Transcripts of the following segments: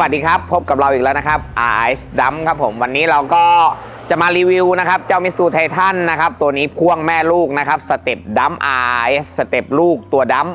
วัสดีครับ พบกับเราอีกแล้วนะครับไอซ์ดัมครับผม วันนี้เราก็ จะมารีวิวนะครับ เจ้ามิสูไททันนะครับ ตัวนี้พ่วงแม่ลูกนะครับ สเต็ปดัม RS สเต็ปลูกตัวดัม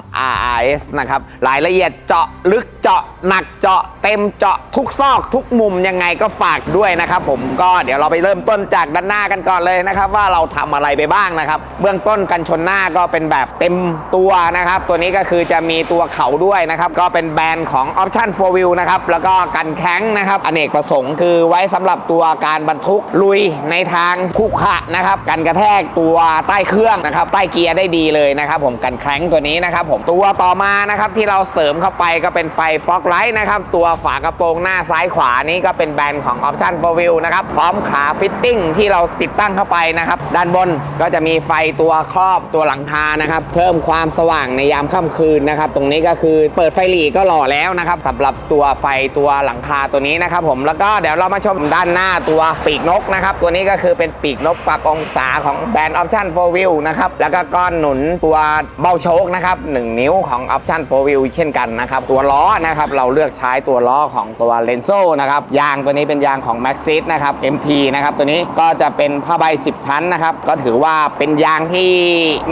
RS นะครับ รายละเอียดเจาะลึกเจาะหนักเจาะเต็มเจาะทุกซอกทุกมุมยังไงก็ฝากด้วยนะครับผมก็เดี๋ยวเราไปเริ่มต้นจากด้านหน้ากันก่อนเลยนะครับ ว่าเราทำอะไรไปบ้างนะครับ เบื้องต้นกันชนหน้าก็เป็นแบบเต็มตัวนะครับ ตัวนี้ก็คือจะมีตัวเขาด้วยนะครับ ก็เป็นแบรนด์ของ Option 4 Wheel นะครับแล้วก็กันแข้งนะครับอเนกประสงค์คือไว้สำหรับตัวการบรรทุกลุยในทางคุกขะนะครับกันกระแทกตัวใต้เครื่องนะครับใต้เกียร์ได้ดีเลยนะครับผมกันแข้งตัวนี้นะครับผมตัวต่อมานะครับที่เราเสริมเข้าไปก็เป็นไฟฟอกไลท์นะครับตัวฝากระโปรงหน้าซ้ายขวานี้ก็เป็นแบรนด์ของ Option 4 Wheel นะครับพร้อมขาฟิตติ้งที่เราติดตั้งเข้าไปนะครับด้านบนก็จะมีไฟตัวครอบตัวหลังคานะครับเพิ่มความสว่างในยามค่ำคืนนะครับตรงนี้ก็คือเปิดไฟหลีก็หล่อแล้วนะครับสำหรับตัวไฟตัวหลังคาตัวนี้นะครับผมแล้วก็เดี๋ยวเรามาชมด้านหน้าตัวปีกนกนะครับตัวนี้ก็คือเป็นปีกนกปรับองศาของแบรนด์ Option 4 Wheel นะครับ แล้วก็ก้อนหนุนตัวเบ้าโชคนะครับ 1 นิ้วของ Option 4 Wheel เช่นกันนะครับ ตัวล้อนะครับ เราเลือกใช้ตัวล้อของตัวเลนโซนะครับ ยางตัวนี้เป็นยางของ Maxxis นะครับ MT นะครับ ตัวนี้ก็จะเป็นผ้าใบ 10 ชั้นนะครับ ก็ถือว่าเป็นยางที่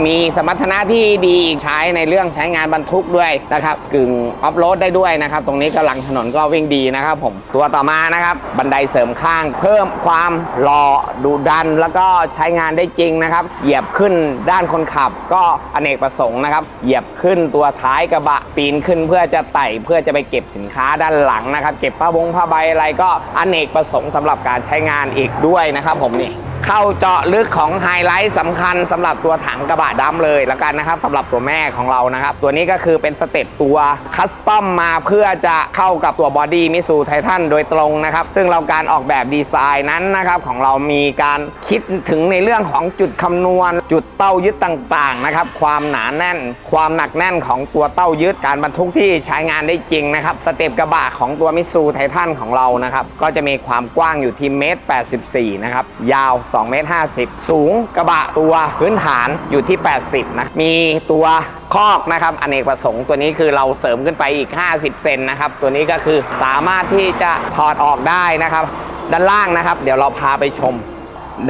มีสมรรถนะที่ดีใช้ในเรื่องใช้งานบรรทุกด้วยนะครับ กึ่งออฟโรดได้ด้วยนะครับ ตรงนี้กำลังถนนก็วิ่งดีนะครับผม ตัวต่อมานะครับ บันไดเสริมข้าง เพิ่มความหลอดูดันแล้วก็ใช้งานได้จริงนะครับ เหยียบขึ้นด้านคนขับก็อเนกประสงค์นะครับ เหยียบขึ้นตัวท้ายกระบะปีนขึ้นเพื่อจะไต่เพื่อจะไปเก็บสินค้าด้านหลังนะครับ เก็บผ้าบงผ้าใบอะไรก็อเนกประสงค์สำหรับการใช้งานอีกด้วยนะครับผมนี่ เข้าเจาะลึกของไฮไลท์สำคัญสำหรับตัวถังกระบะดำเลยแล้วกันนะครับสำหรับตัวแม่ของเรานะครับ ตัวนี้ก็คือเป็นสเต็ปตัวคัสตอมมาเพื่อจะเข้ากับตัวบอดี้มิสูไททันโดยตรงนะครับ ซึ่งเราการออกแบบดีไซน์นั้นนะครับของเรามีการคิดถึงในเรื่องของจุดคำนวณ จุดเต้ายึดต่างๆนะครับความหนาแน่น ความหนักแน่นของตัวเต้ายึดการบรรทุกที่ใช้งานได้จริงนะครับสเต็ปกระบะของตัวมิสูไททันของเรานะครับก็จะมีความกว้างอยู่ที่เมตร84นะครับยาว2เมตร50 สูงกระบะตัวพื้นฐานอยู่ที่ 80 นะ มีตัวคอกนะครับอเนกประสงค์ตัวนี้คือเราเสริมขึ้นไปอีก 50 เซนนะครับ ตัวนี้ก็คือสามารถที่จะถอดออกได้นะครับ ด้านล่างนะครับ เดี๋ยวเราพาไปชม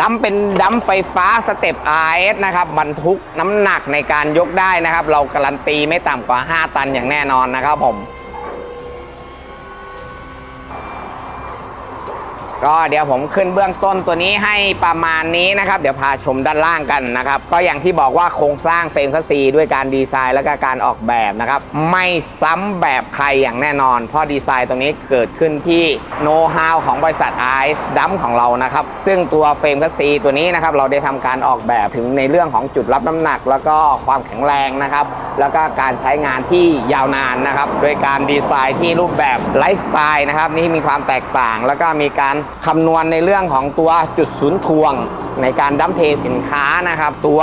ดัมเป็นดัมไฟฟ้าสเต็ป RS นะครับบรรทุกน้ำหนักในการยกได้นะครับ เราการันตีไม่ต่ำกว่า 5 ตันอย่างแน่นอนนะครับผม ก็เดี๋ยวผมขึ้นเบื้องต้นตัวนี้ให้ประมาณนี้นะครับ เดี๋ยวพาชมด้านล่างกันนะครับ ก็อย่างที่บอกว่าโครงสร้างเฟรมคัสซีด้วยการดีไซน์และก็การออกแบบนะครับ ไม่ซ้ำแบบใครอย่างแน่นอน เพราะดีไซน์ตรงนี้เกิดขึ้นที่โน้ตฮาวของบริษัท Ice d u m ของเรานะครับ ซึ่งตัวเฟรมคัสซีตัวนี้นะครับเราได้ทำการออกแบบถึงในเรื่องของจุดรับน้ำหนัก แล้วก็ความแข็งแรงนะครับ แล้วก็การใช้งานที่ยาวนานนะครับโดยการดีไซน์ที่รูปแบบไลฟ์สไตล์นะครับนี่มีความแตกต่างแล้วก็มีการคำนวณในเรื่องของตัวจุดศูนย์ทวงในการดั้มเทสินค้านะครับ ตัว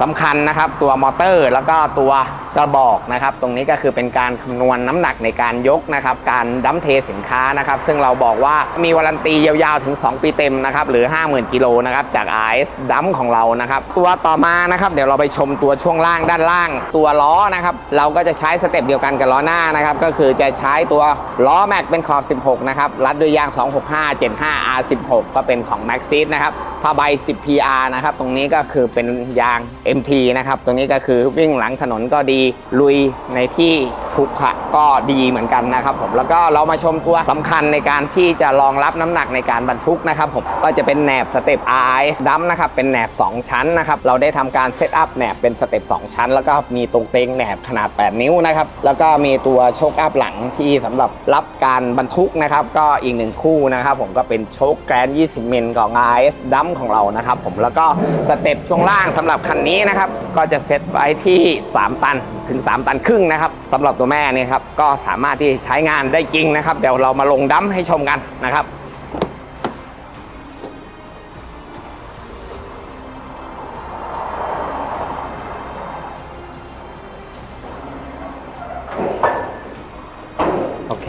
สำคัญนะครับ ตัวมอเตอร์ แล้วก็ตัว กระบอกนะครับ ตรงนี้ก็คือเป็นการคำนวณน้ำหนักในการยกนะครับ การดั้มเทสินค้านะครับ ซึ่งเราบอกว่ามีวารันตียาวๆถึง 2 ปีเต็มนะครับ หรือ 50,000 กิโลนะครับ จาก RS ดั้มของเรานะครับ ตัวต่อมานะครับ เดี๋ยวเราไปชมตัวช่วงล่างด้านล่าง ตัวล้อนะครับ เราก็จะใช้สเต็ปเดียวกันกับล้อหน้านะครับ ก็คือจะใช้ตัวล้อแม็กเป็นขอบ 16 นะครับ รัดด้วยยาง 265 75 R16 ก็เป็นของ Maxxis นะครับ ผ้าใบ 10 PR นะครับ ตรงนี้ก็คือเป็นยาง MT นะครับ ตรงนี้ก็คือวิ่งหลังถนนก็ดีลุยในที่ขรุขระก็ดีเหมือนกันนะครับผมแล้วก็เรามาชมตัวสำคัญในการที่จะรองรับน้ำหนักในการบรรทุกนะครับผมก็จะเป็นแหนบสเต็ป RS ดัมนะครับเป็นแหนบ 2 ชั้นนะครับเราได้ทำการเซตอัพแหนบเป็นสเต็ป 2 ชั้น แล้วก็มีตรงเต็งแหนบขนาด 8 นิ้วนะครับแล้วก็มีตัวโชคอัพหลังที่สำหรับรับการบรรทุกนะครับก็อีกหนึ่งคู่นะครับผมก็เป็นโชคแกรน20 มิลของ RS ดัมของเรานะครับผมแล้วก็สเต็ปช่วงล่างสำหรับคันนี้นะครับก็จะเซตไว้ที่ 3 ตันถึง 3 ตันครึ่งนะครับสำหรับตัวแม่เนี่ยครับก็สามารถที่ใช้งานได้จริงนะครับ เดี๋ยวเรามาลงดั้มให้ชมกันนะครับโอเค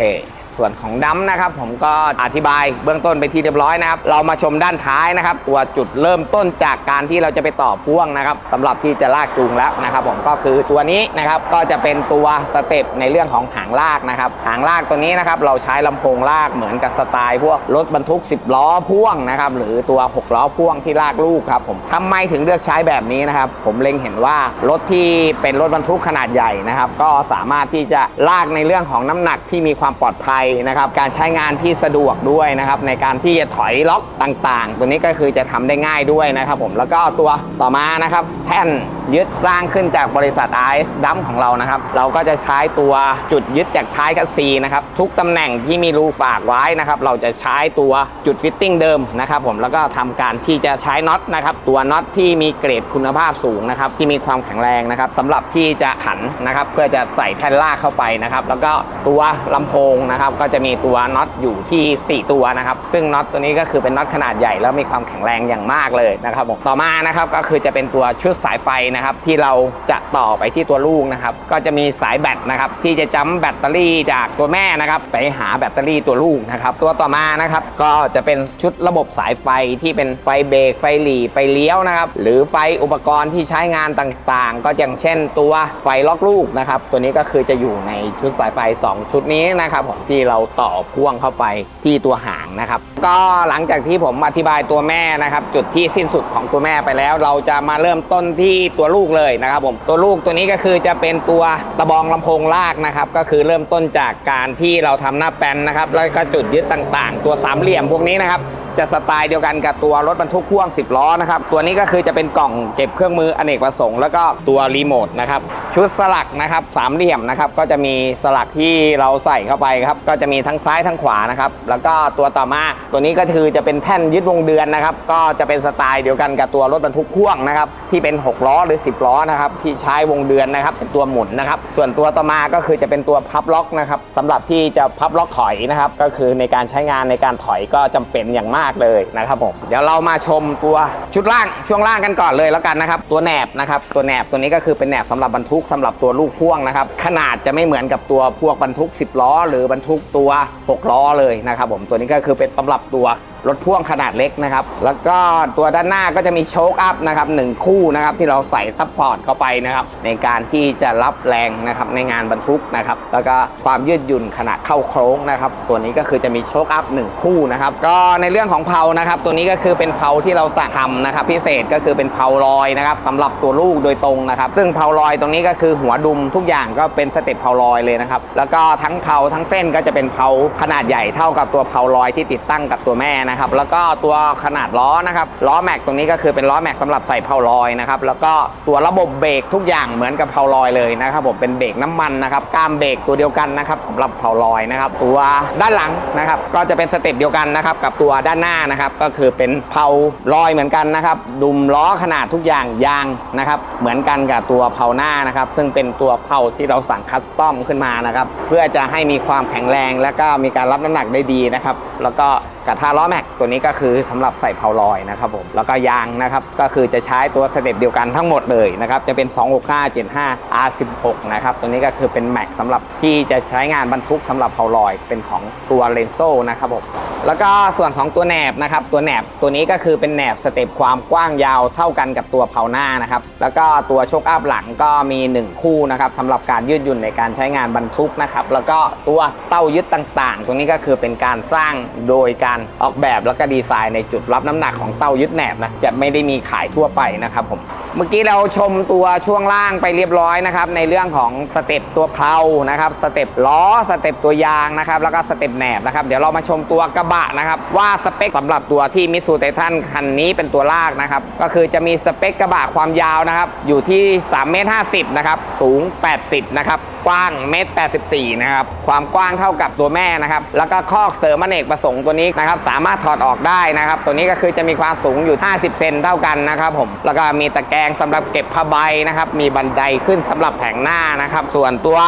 ส่วนของดัมนะครับผมก็อธิบายเบื้องต้นไปที่เรียบร้อยนะครับเรามาชมด้านท้ายนะครับ ตัวจุดเริ่มต้นจากการที่เราจะไปต่อพ่วงนะครับสำหรับที่จะลากจูงแล้วนะครับ ผมก็คือตัวนี้นะครับก็จะเป็นตัวสเต็ปในเรื่องของหางลากนะครับหางลากตัวนี้นะครับเราใช้ลำโพงลากเหมือนกับสไตล์พวกรถบรรทุก 10 ล้อพ่วงนะครับหรือตัว6ล้อพ่วงที่ลากลูกครับผมทำไมถึงเลือกใช้แบบนี้นะครับผมเล็งเห็นว่ารถที่เป็นรถบรรทุกขนาดใหญ่นะครับก็สามารถที่จะลากในเรื่องของน้ำหนักที่มีความปลอดภัยนะครับ การใช้งานที่สะดวกด้วยนะครับ ในการที่จะถอยล็อกต่างๆ ตัวนี้ก็คือจะทำได้ง่ายด้วยนะครับผมแล้วก็ตัวต่อมานะครับ แท่นยึดสร้างขึ้นจากบริษัท RS ดัมของเรานะครับ เราก็จะใช้ตัวจุดยึดจากท้ายคัสซีนะครับ ทุกตำแหน่งที่มีรูฝากไว้นะครับ เราจะใช้ตัวจุดฟิตติ้งเดิมนะครับผมแล้วก็ทำการที่จะใช้น็อตนะครับ ตัวน็อตที่มีเกรดคุณภาพสูงนะครับ ที่มีความแข็งแรงนะครับสำหรับที่จะขันนะครับ เพื่อจะใส่แท่นลากเข้าไปนะครับ แล้วก็ตัวลำโพงนะครับ ก็จะมีตัวน็อตอยู่ที่ 4 ตัวนะครับ ซึ่งน็อตตัวนี้ก็คือเป็นน็อตขนาดใหญ่แล้วมีความแข็งแรงอย่างมากเลยนะครับผมต่อมานะครับก็คือจะเป็นตัวชุดสายไฟนะครับที่เราจะต่อไปที่ตัวลูกนะครับก็จะมีสายแบตนะครับที่จะจ้ำแบตเตอรี่จากตัวแม่นะครับไปหาแบตเตอรี่ตัวลูกนะครับตัวต่อมานะครับก็จะเป็นชุดระบบสายไฟที่เป็นไฟเบรกไฟหลีไฟเลี้ยวนะครับหรือไฟอุปกรณ์ที่ใช้งานต่างๆ ก็อย่างเช่นตัวไฟล็อกลูกนะครับตัวนี้ก็คือจะอยู่ในชุดสายไฟ 2 ชุดนี้นะครับผมที่เราต่อพ่วงเข้าไปที่ตัวหางนะครับก็หลังจากที่ผมอธิบายตัวแม่นะครับจุดที่สิ้นสุดของตัวแม่ไปแล้ว เราจะมาเริ่มต้นที่ตัวลูกเลยนะครับผมตัวลูกตัวนี้ก็คือจะเป็นตัวตะบองลำโพงลากนะครับก็คือเริ่มต้นจากการที่เราทำหน้าแปนนะครับแล้วก็จุดยึดต่างๆ ตัวสามเหลี่ยมพวกนี้นะครับจะสไตล์เดียวกันกับตัวรถบรรทุกพ่วง 10 ล้อนะครับตัวนี้ก็คือจะเป็นกล่องเก็บเครื่องมืออเนกประสงค์แล้วก็ตัวรีโมทนะครับชุดสลักนะครับสามเหลี่ยมนะครับก็จะมีสลักที่เราใส่เข้าไปครับก็จะมีทั้งซ้ายทั้งขวานะครับแล้วก็ตัวต่อมาตัวนี้ก็คือจะเป็นแท่นยึดวงเดือนนะครับก็จะเป็นสไตล์เดียวกันกับตัวรถบรรทุกพ่วงนะครับที่เป็น 6 ล้อหรือ 10 ล้อนะครับที่ใช้วงเดือนนะครับเป็นตัวหมุนนะครับส่วนตัวต่อมาก็คือจะเป็นตัวพับล็อกนะครับสำหรับที่จะพับล็อกถอยนะครับก็คือในการใช้งานในการถอยก็จำเป็นอย่างมากเลยนะครับผมเดี๋ยวเรามาชมตัวชุดล่างช่วงล่างกันก่อนเลยแล้วกันนะครับตัวแหนบนะครับตัวแหนบตัวนี้ก็คือเป็นแหนบสำหรับบรรทุกสำหรับตัวลูกพ่วงนะครับขนาดจะไม่เหมือนกับตัวพวกบรรทุก 10 ล้อ หรือบรรทุกตัว 6 ล้อเลยนะครับผมตัวนี้ก็คือเป็นสำหรับตัวรถพ่วงขนาดเล็กนะครับ แล้วก็ตัวด้านหน้าก็จะมีโชคอัพนะครับหนึ่งคู่นะครับที่เราใส่ซัพพอร์ตเข้าไปนะครับ ในการที่จะรับแรงนะครับในงานบรรทุกนะครับ แล้วก็ความยืดหยุ่นขณะเข้าโค้งนะครับ ตัวนี้ก็คือจะมีโชคอัพหนึ่งคู่นะครับ ก็ในเรื่องของเพลานะครับ ตัวนี้ก็คือเป็นเพลาที่เราสั่งทำนะครับ พิเศษก็คือเป็นเพลาลอยนะครับสำหรับตัวลูกโดยตรงนะครับ ซึ่งเพลาลอยตรงนี้ก็คือหัวดุมทุกอย่างก็เป็นสเต็ปเพลาลอยเลยนะครับ แล้วก็ทั้งเพลาทั้งเส้นก็จะเป็นเพลาขนาดใหญ่เท่ากับตัวเพาลอยที่ติดตั้งกับตัวแม่นะครับ แล้วก็ตัวขนาดล้อนะครับ ล้อแม็กตรงนี้ก็คือเป็นล้อแม็กสำหรับใส่เพลาลอยนะครับ แล้วก็ตัวระบบเบรกทุกอย่างเหมือนกับเพลาลอยเลยนะครับผม เป็นเบรกน้ำมันนะครับกล้ามเบรกตัวเดียวกันนะครับสำหรับเพลาลอยนะครับ ตัวด้านหลังนะครับ ก็จะเป็นสเต็ปเดียวกันนะครับ กับตัวด้านหน้านะครับ ก็คือเป็นเพลาลอยเหมือนกันนะครับ ดุมล้อขนาดทุกอย่างยางนะครับ เหมือนกันกับตัวเพลาหน้านะครับ ซึ่งเป็นตัวเพลาที่เราสั่งคัสตอมขึ้นมานะครับ เพื่อจะให้มีความแข็งแรง และก็มีการรับน้ำหนักได้ดีนะครับ แล้วก็ กระทะล้อแม็กตัวนี้ก็คือสำหรับใส่เพลาลอยนะครับผมแล้วก็ยางนะครับก็คือจะใช้ตัวสเต็ปเดียวกันทั้งหมดเลยนะครับจะเป็น 265 75 R16 นะครับตัวนี้ก็คือเป็นแม็กสำหรับที่จะใช้งานบรรทุกสำหรับเพลาลอยเป็นของตัวเลนโซนะครับผมแล้วก็ส่วนของตัวแหนบนะครับตัวแหนบตัวนี้ก็คือเป็นแหนบสเต็ปความกว้างยาวเท่ากันกับตัวเพลาหน้านะครับแล้วก็ตัวโชคอัพหลังก็มี 1 คู่นะครับสำหรับการยืดหยุ่นในการใช้งานบรรทุกนะครับแล้วก็ตัวเต้ายึดต่างๆ ตรงนี้ก็คือเป็นการสร้างโดยการออกแบบแล้วก็ดีไซน์ในจุดรับน้ำหนักของเตายึดแหนบนะจะไม่ได้มีขายทั่วไปนะครับผมเมื่อกี้เราชมตัวช่วงล่างไปเรียบร้อยนะครับในเรื่องของสเต็ปตัวเพลานะครับสเต็ปล้อสเต็ปตัวยางนะครับแล้วก็สเต็ปแหนบนะครับเดี๋ยวเรามาชมตัวกระบะนะครับว่าสเปคสำหรับตัวที่มิสูไททันคันนี้เป็นตัวลากนะครับก็คือจะมีสเปคกระบะความยาวนะครับอยู่ที่3เมตร50นะครับสูง 80นะครับ กว้างเมตร84นะครับความกว้างเท่ากับตัวแม่นะครับแล้วก็คอกเสริมอเนกประสงค์ตัวนี้นะครับสามารถถอดออกได้นะครับ ตัวนี้ก็คือจะมีความสูงอยู่ 50 เซนเท่ากันนะครับผมแล้วก็มีตะแกรงสำหรับเก็บผ้าใบนะครับมีบันไดขึ้นสำหรับแผงหน้านะครับส่วนตัว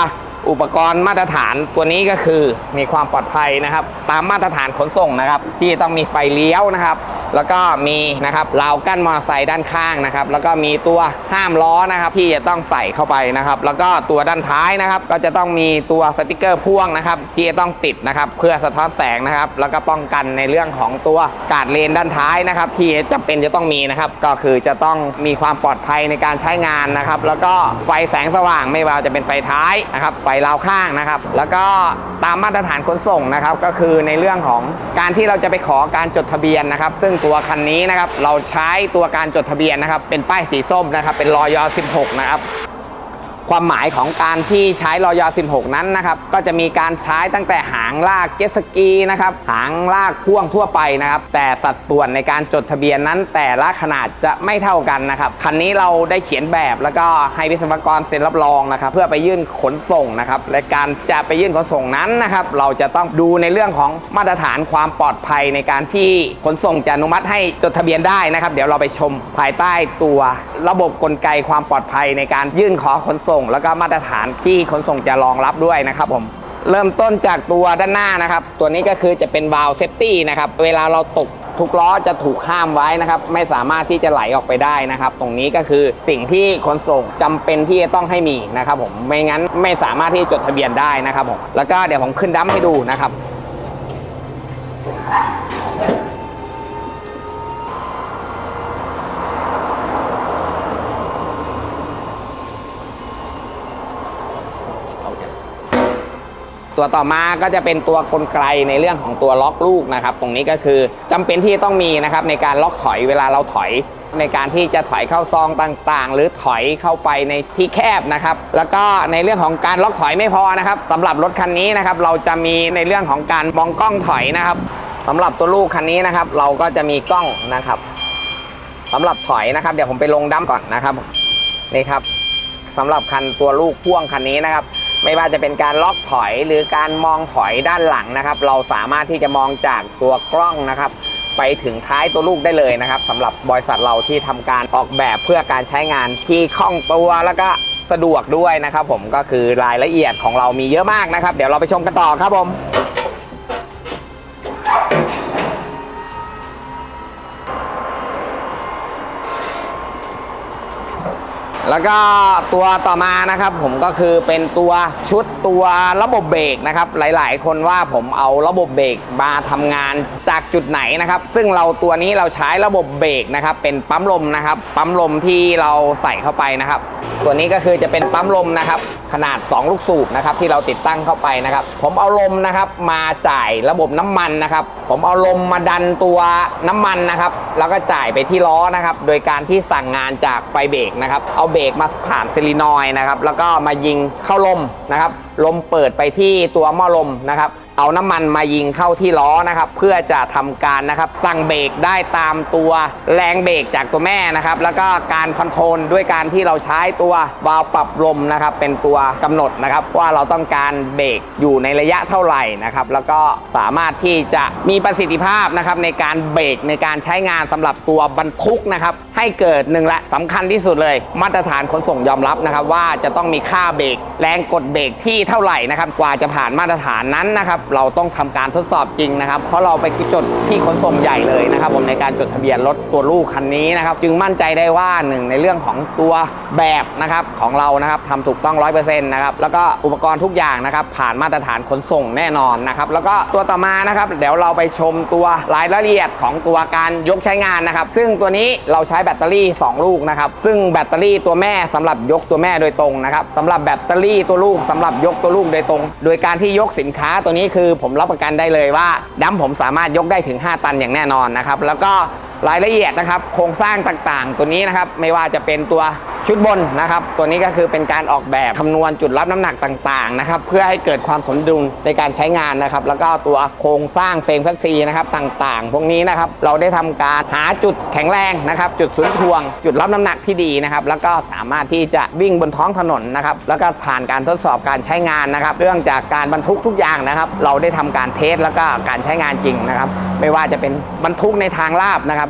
อุปกรณ์มาตรฐานตัวนี้ก็คือมีความปลอดภัยนะครับ ตามมาตรฐานขนส่งนะครับ ที่ต้องมีไฟเลี้ยวนะครับ แล้วก็มีนะครับราวกั้นมอเตอร์ไซค์ด้านข้างนะครับ แล้วก็มีตัวห้ามล้อนะครับที่จะต้องใส่เข้าไปนะครับ แล้วก็ตัวด้านท้ายนะครับ ก็จะต้องมีตัวสติกเกอร์พ่วงนะครับ ที่จะต้องติดนะครับ เพื่อสะท้อนแสงนะครับ แล้วก็ป้องกันในเรื่องของตัวกาดเลนด้านท้ายนะครับ ที่จำเป็นจะต้องมีนะครับ ก็คือจะต้องมีความปลอดภัยในการใช้งานนะครับ แล้วก็ไฟแสงสว่างไม่ว่าจะเป็นไฟท้ายนะครับไฟราวข้างนะครับ แล้วก็ตามมาตรฐานขนส่งนะครับ ก็คือในเรื่องของการที่เราจะไปขอการจดทะเบียนนะครับ ซึ่งตัวคันนี้นะครับเราใช้ตัวการจดทะเบียนนะครับ เป็นป้ายสีส้มนะครับ เป็นรอยอ16 นะครับ ความหมายของการที่ใช้รอยอ16 นั้นนะครับ ก็จะมีการใช้ตั้งแต่หางลากเจสกีนะครับ หางลากพ่วงทั่วไปนะครับ แต่สัดส่วนในการจดทะเบียนนั้น แต่ละขนาดจะไม่เท่ากันนะครับ คันนี้เราได้เขียนแบบแล้วก็ให้วิศวกรเซ็นรับรองนะครับ เพื่อไปยื่นขนส่งนะครับ และการจะไปยื่นขนส่งนั้นนะครับ เราจะต้องดูในเรื่องของมาตรฐานความปลอดภัยในการที่ขนส่งจะอนุมัติให้จดทะเบียนได้นะครับ เดี๋ยวเราไปชมภายใต้ตัวระบบกลไกความปลอดภัยในการยื่นขอขนส่งแล้วก็มาตรฐานที่ขนส่งจะรองรับด้วยนะครับผมเริ่มต้นจากตัวด้านหน้านะครับ ตัวนี้ก็คือจะเป็นวาล์วเซฟตี้นะครับ เวลาเราตกทุกล้อจะถูกห้ามไว้นะครับ ไม่สามารถที่จะไหลออกไปได้นะครับ ตรงนี้ก็คือสิ่งที่ขนส่งจำเป็นที่จะต้องให้มีนะครับผมไม่งั้นไม่สามารถที่จะจดทะเบียนได้นะครับผมแล้วก็เดี๋ยวผมขึ้นดัมให้ดูนะครับ ตัวต่อมาก็จะเป็นตัวกลไกในเรื่องของตัวล็อกลูกนะครับ ตรงนี้ก็คือจำเป็นที่ต้องมีนะครับในการล็อกถอยเวลาเราถอยในการที่จะถอยเข้าซองต่างๆ หรือถอยเข้าไปในที่แคบนะครับ แล้วก็ในเรื่องของการล็อกถอยไม่พอนะครับสำหรับรถคันนี้นะครับ เราจะมีในเรื่องของการมองกล้องถอยนะครับสำหรับตัวลูกคันนี้นะครับ เราก็จะมีกล้องนะครับสำหรับถอยนะครับ เดี๋ยวผมไปลงดั้มก่อนนะครับนี่ครับสำหรับคันตัวลูกพ่วงคันนี้นะครับ ไม่ว่าจะเป็นการล็อกถอยหรือการมองถอยด้านหลังนะครับ เราสามารถที่จะมองจากตัวกล้องนะครับ ไปถึงท้ายตัวลูกได้เลยนะครับสำหรับบริษัทเราที่ทำการออกแบบเพื่อการใช้งานที่คล่องตัวแล้วก็สะดวกด้วยนะครับ ผมก็คือรายละเอียดของเรามีเยอะมากนะครับ เดี๋ยวเราไปชมกันต่อครับผม แล้วก็ตัวต่อมานะครับผมก็คือเป็นตัวชุดตัวระบบเบรกนะครับหลายๆ คนว่าผมเอาระบบเบรกมาทำงานจากจุดไหนนะครับ ซึ่งเราตัวนี้เราใช้ระบบเบรกนะครับเป็นปั๊มลมนะครับ ปั๊มลมที่เราใส่เข้าไปนะครับ ตัวนี้ก็คือจะเป็นปั๊มลมนะครับ ขนาด 2 ลูกสูบนะครับที่เราติดตั้งเข้าไปนะครับ ผมเอาลมนะครับมาจ่ายระบบน้ำมันนะครับ ผมเอาลมมาดันตัวน้ำมันนะครับ แล้วก็จ่ายไปที่ล้อนะครับ โดยการที่สั่งงานจากไฟเบรกนะครับ เอาเบรกมาผ่านซิลินอยนะครับ แล้วก็มายิงเข้าลมนะครับ ลมเปิดไปที่ตัวหม้อลมนะครับเอาน้ำมันมายิงเข้าที่ล้อนะครับ เพื่อจะทำการนะครับสั่งเบรกได้ตามตัวแรงเบรกจากตัวแม่นะครับ แล้วก็การคอนโทรลด้วยการที่เราใช้ตัววาล์วปรับลมนะครับ เป็นตัวกำหนดนะครับ ว่าเราต้องการเบรกอยู่ในระยะเท่าไหร่นะครับ แล้วก็สามารถที่จะมีประสิทธิภาพนะครับในการเบรกในการใช้งานสำหรับตัวบรรทุกนะครับ ให้เกิดหนึ่งละสำคัญที่สุดเลย มาตรฐานขนส่งยอมรับนะครับว่าจะต้องมีค่าเบรกแรงกดเบรกที่เท่าไหร่นะครับกว่าจะผ่านมาตรฐานนั้นนะครับเราต้องทำการทดสอบจริงนะครับ เพราะเราไปจดที่ขนส่งใหญ่เลยนะครับผมในการจดทะเบียนรถตัวลูกคันนี้นะครับจึงมั่นใจได้ว่าหนึ่งในเรื่องของตัวแบบนะครับของเรานะครับทำถูกต้อง 100%นะครับแล้วก็อุปกรณ์ทุกอย่างนะครับผ่านมาตรฐานขนส่งแน่นอนนะครับแล้วก็ตัวต่อมานะครับเดี๋ยวเราไปชมตัวรายละเอียดของตัวการยกใช้งานนะครับ ซึ่งตัวนี้เราใช้แบตเตอรี่ 2 ลูกนะครับ ซึ่งแบตเตอรี่ตัวแม่สำหรับยกตัวแม่โดยตรงนะครับสำหรับแบตเตอรี่ตัวลูกสำหรับยกตัวลูกโดยตรง โดยการที่ยกสินค้าตัวนี้คือผมรับประกันได้เลยว่าดัมผมสามารถยกได้ถึง 5 ตันอย่างแน่นอนนะครับแล้วก็ รายละเอียดนะครับ โครงสร้างต่างๆ ตัวนี้นะครับ ไม่ว่าจะเป็นตัวชุดบนนะครับ ตัวนี้ก็คือเป็นการออกแบบคำนวณจุดรับน้ำหนักต่างๆนะครับ เพื่อให้เกิดความสมดุลในการใช้งานนะครับ แล้วก็ตัวโครงสร้างเฟรมคัสซีนะครับต่างๆ พวกนี้นะครับ เราได้ทำการหาจุดแข็งแรงนะครับ จุดศูนย์ทวง จุดรับน้ำหนักที่ดีนะครับ แล้วก็สามารถที่จะวิ่งบนท้องถนนนะครับ แล้วก็ผ่านการทดสอบการใช้งานนะครับ เรื่องจากการบรรทุกทุกอย่างนะครับ เราได้ทำการเทสแล้วก็การใช้งานจริงนะครับ ไม่ว่าจะเป็นบรรทุกในทางลาบนะครับ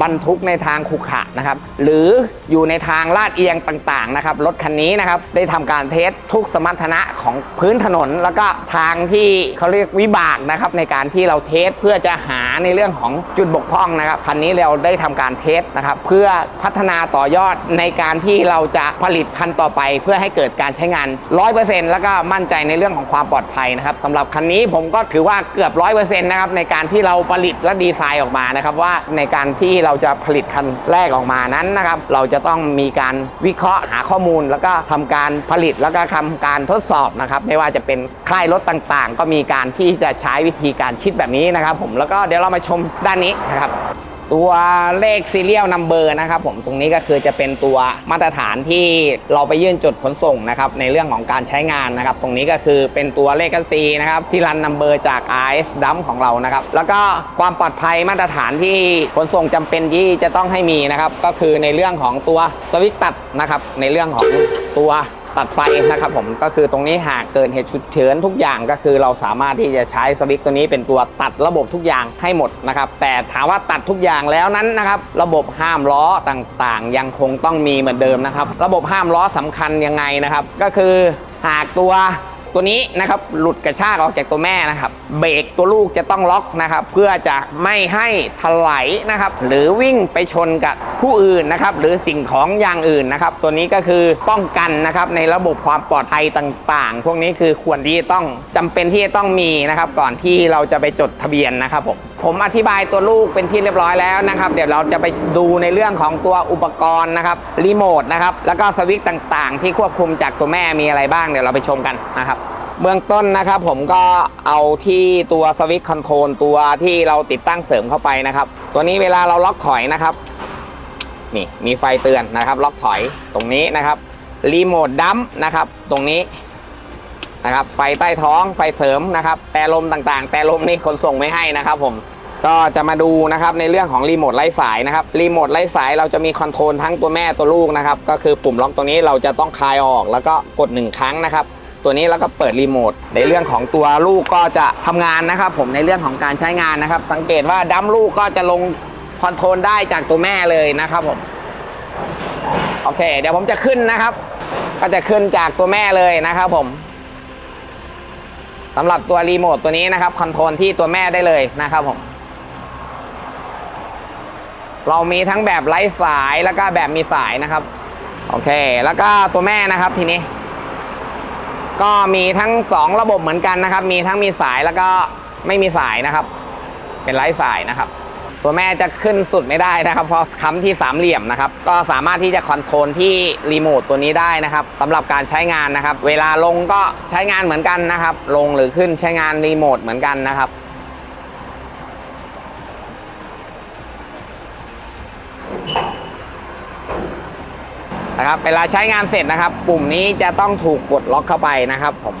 บรรทุกในทางขรุขระนะครับ หรืออยู่ในทางลาดเอียงต่างๆนะครับ รถคันนี้นะครับได้ทำการเทสทุกสมรรถนะของพื้นถนน แล้วก็ทางที่เขาเรียกวิบากนะครับในการที่เราเทสเพื่อจะหาในเรื่องของจุดบกพร่องนะครับคันนี้เราได้ทำการเทสนะครับ เพื่อพัฒนาต่อยอดในการที่เราจะผลิตพันต่อไป เพื่อให้เกิดการใช้งาน 100%แล้วก็มั่นใจในเรื่องของความปลอดภัยนะครับสำหรับคันนี้ผมก็ถือว่าเกือบ 100%นะครับในการที่เราผลิตและดีไซน์ออกมานะครับว่าในการที่เราจะผลิตคันแรกออกมานั้นนะครับ เราจะต้องมีการวิเคราะห์หาข้อมูล แล้วก็ทำการผลิตแล้วก็ทำการทดสอบนะครับ ไม่ว่าจะเป็นค่ายรถต่างๆ ก็มีการที่จะใช้วิธีการคิดแบบนี้นะครับ ผมแล้วก็เดี๋ยวเรามาชมด้านนี้นะครับ ตัวเลขซีเรียลนัมเบอร์นะครับผมตรงนี้ก็คือจะเป็นตัวมาตรฐานที่เราไปยื่นจดขนส่งนะครับในเรื่องของการใช้งานนะครับ ตรงนี้ก็คือเป็นตัวเลขกันซีนะครับที่รันนัมเบอร์จาก RS d u m p ของเรานะครับแล้วก็ความปลอดภัยมาตรฐานที่ขนส่งจำเป็นที่จะต้องให้มีนะครับก็คือในเรื่องของตัวสวิตตัดนะครับในเรื่องของตัว ตัดไฟนะครับผมก็คือตรงนี้หากเกิดเหตุฉุกเฉินทุกอย่างก็คือเราสามารถที่จะใช้สวิตช์ตัวนี้เป็นตัวตัดระบบทุกอย่างให้หมดนะครับแต่ถามว่าตัดทุกอย่างแล้วนั้นนะครับระบบห้ามล้อต่างๆ ยังคงต้องมีเหมือนเดิมนะครับ ระบบห้ามล้อสำคัญยังไงนะครับ ก็คือหากตัว ตัวนี้นะครับหลุดกระชากออกจากตัวแม่นะครับ เบรกตัวลูกจะต้องล็อกนะครับ เพื่อจะไม่ให้ถลายนะครับ หรือวิ่งไปชนกับผู้อื่นนะครับ หรือสิ่งของอย่างอื่นนะครับ ตัวนี้ก็คือป้องกันนะครับในระบบความปลอดภัยต่างๆ พวกนี้คือควรที่จะต้องจำเป็นที่จะต้องมีนะครับ ก่อนที่เราจะไปจดทะเบียนนะครับผม ผมอธิบายตัวลูกเป็นที่เรียบร้อยแล้วนะครับ เดี๋ยวเราจะไปดูในเรื่องของตัวอุปกรณ์นะครับรีโมทนะครับแล้วก็สวิตช์ต่างๆ ที่ควบคุมจากตัวแม่มีอะไรบ้างเดี๋ยวเราไปชมกันนะครับเบื้องต้นนะครับผมก็เอาที่ตัวสวิตช์คอนโทรลตัวที่เราติดตั้งเสริมเข้าไปนะครับ ตัวนี้เวลาเราล็อกถอยนะครับนี่มีไฟเตือนนะครับ ล็อกถอยตรงนี้นะครับรีโมทดัมนะครับ ตรงนี้ นะครับไฟใต้ท้องไฟเสริมนะครับแต่ลมต่างๆ แต่ลมนี่ขนส่งไม่ให้นะครับผมก็จะมาดูนะครับในเรื่องของรีโมทไร้สายนะครับรีโมทไร้สายเราจะมีคอนโทรลทั้งตัวแม่ตัวลูกนะครับก็คือปุ่มล็อกตรงนี้เราจะต้องคลายออกแล้วก็กดหนึ่งครั้งนะครับตัวนี้แล้วก็เปิดรีโมทในเรื่องของตัวลูกก็จะทำงานนะครับ ผมในเรื่องของการใช้งานนะครับ สังเกตว่าดัมลูกก็จะลงคอนโทรลได้จากตัวแม่เลยนะครับผมโอเค เดี๋ยวผมจะขึ้นนะครับ ก็จะขึ้นจากตัวแม่เลยนะครับผม สำหรับตัวรีโมทตัวนี้นะครับคอนโทรลที่ตัวแม่ได้เลยนะครับผมเรามีทั้งแบบไร้สายแล้วก็แบบมีสายนะครับ โอเค แล้วก็ตัวแม่นะครับทีนี้ ก็มีทั้ง 2 ระบบเหมือนกันนะครับ มีทั้งมีสายแล้วก็ไม่มีสายนะครับ เป็นไร้สายนะครับ ตัวแม่จะขึ้นสุดไม่ได้นะครับ เพราะค้ำที่สามเหลี่ยมนะครับ ก็สามารถที่จะคอนโทรลที่รีโมทตัวนี้ได้นะครับสำหรับการใช้งานนะครับ เวลาลงก็ใช้งานเหมือนกันนะครับ ลงหรือขึ้นใช้งานรีโมทเหมือนกันนะครับนะครับเวลาใช้งานเสร็จนะครับ ปุ่มนี้จะต้องถูกกดล็อกเข้าไปนะครับ ผม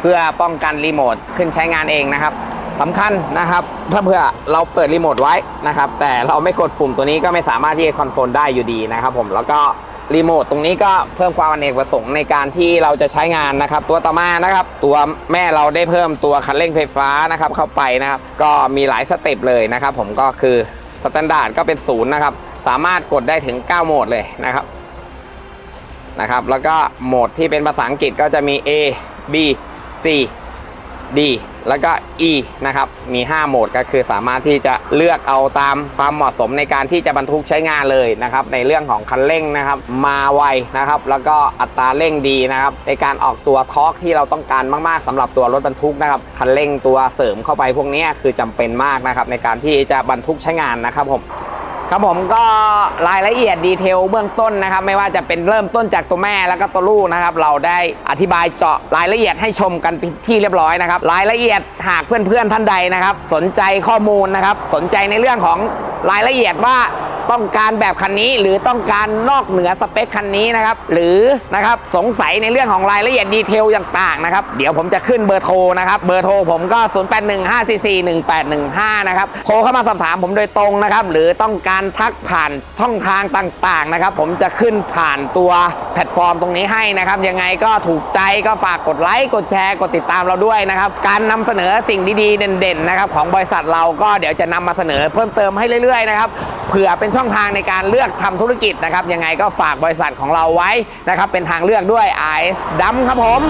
เพื่อป้องกันรีโมทขึ้นใช้งานเองนะครับ สำคัญนะครับ ถ้าเพื่อเราเปิดรีโมทไว้นะครับ แต่เราไม่กดปุ่มตัวนี้ก็ไม่สามารถที่จะคอนโทรลได้อยู่ดีนะครับผมแล้วก็รีโมทตรงนี้ก็เพิ่มความอเนกประสงค์ในการที่เราจะใช้งานนะครับ ตัวต่อมานะครับ ตัวแม่เราได้เพิ่มตัวคันเร่งไฟฟ้านะครับเข้าไปนะครับ ก็มีหลายสเต็ปเลยนะครับ ผมก็คือสแตนดาร์ดก็เป็นศูนย์นะครับ สามารถกดได้ถึง 9 โหมดเลยนะครับนะครับ แล้วก็โหมดที่เป็นภาษาอังกฤษก็จะมี A B C D แล้วก็ E นะครับ มี 5 โหมดก็คือสามารถที่จะเลือกเอาตามความเหมาะสมในการที่จะบรรทุกใช้งานเลยนะครับ ในเรื่องของคันเร่งนะครับ มาไวนะครับ แล้วก็อัตราเร่งดีนะครับ ในการออกตัวทอร์กที่เราต้องการมากๆสำหรับตัวรถบรรทุกนะครับ คันเร่งตัวเสริมเข้าไปพวกนี้คือจำเป็นมากนะครับในการที่จะบรรทุกใช้งานนะครับผม ครับผมก็รายละเอียดดีเทลเบื้องต้นนะครับ ไม่ว่าจะเป็นเริ่มต้นจากตัวแม่แล้วก็ตัวลูกนะครับ เราได้อธิบายเจาะรายละเอียดให้ชมกันที่เรียบร้อยนะครับ รายละเอียดหากเพื่อนๆท่านใดนะครับ สนใจข้อมูลนะครับ สนใจในเรื่องของรายละเอียดว่า ต้องการแบบคันนี้หรือต้องการนอกเหนือสเปคคันนี้นะครับ หรือนะครับสงสัยในเรื่องของรายละเอียดดีเทลต่างๆนะครับ เดี๋ยวผมจะขึ้นเบอร์โทรนะครับเบอร์โทรผมก็ 0815441815 นะครับโทรเข้ามาสอบถามผมโดยตรงนะครับ หรือต้องการทักผ่านช่องทางต่างๆนะครับ ผมจะขึ้นผ่านตัวแพลตฟอร์มตรงนี้ให้นะครับยังไงก็ถูกใจก็ฝากกดไลค์กดแชร์กดติดตามเราด้วยนะครับการนำเสนอสิ่งดีๆเด่นๆนะครับของบริษัทเราก็เดี๋ยวจะนำมาเสนอเพิ่มเติมให้เรื่อยๆนะครับ เผื่อเป็นช่องทางในการเลือกทำธุรกิจนะครับ ยังไงก็ฝากบริษัทของเราไว้นะครับ เป็นทางเลือกด้วย i s ดำครับผม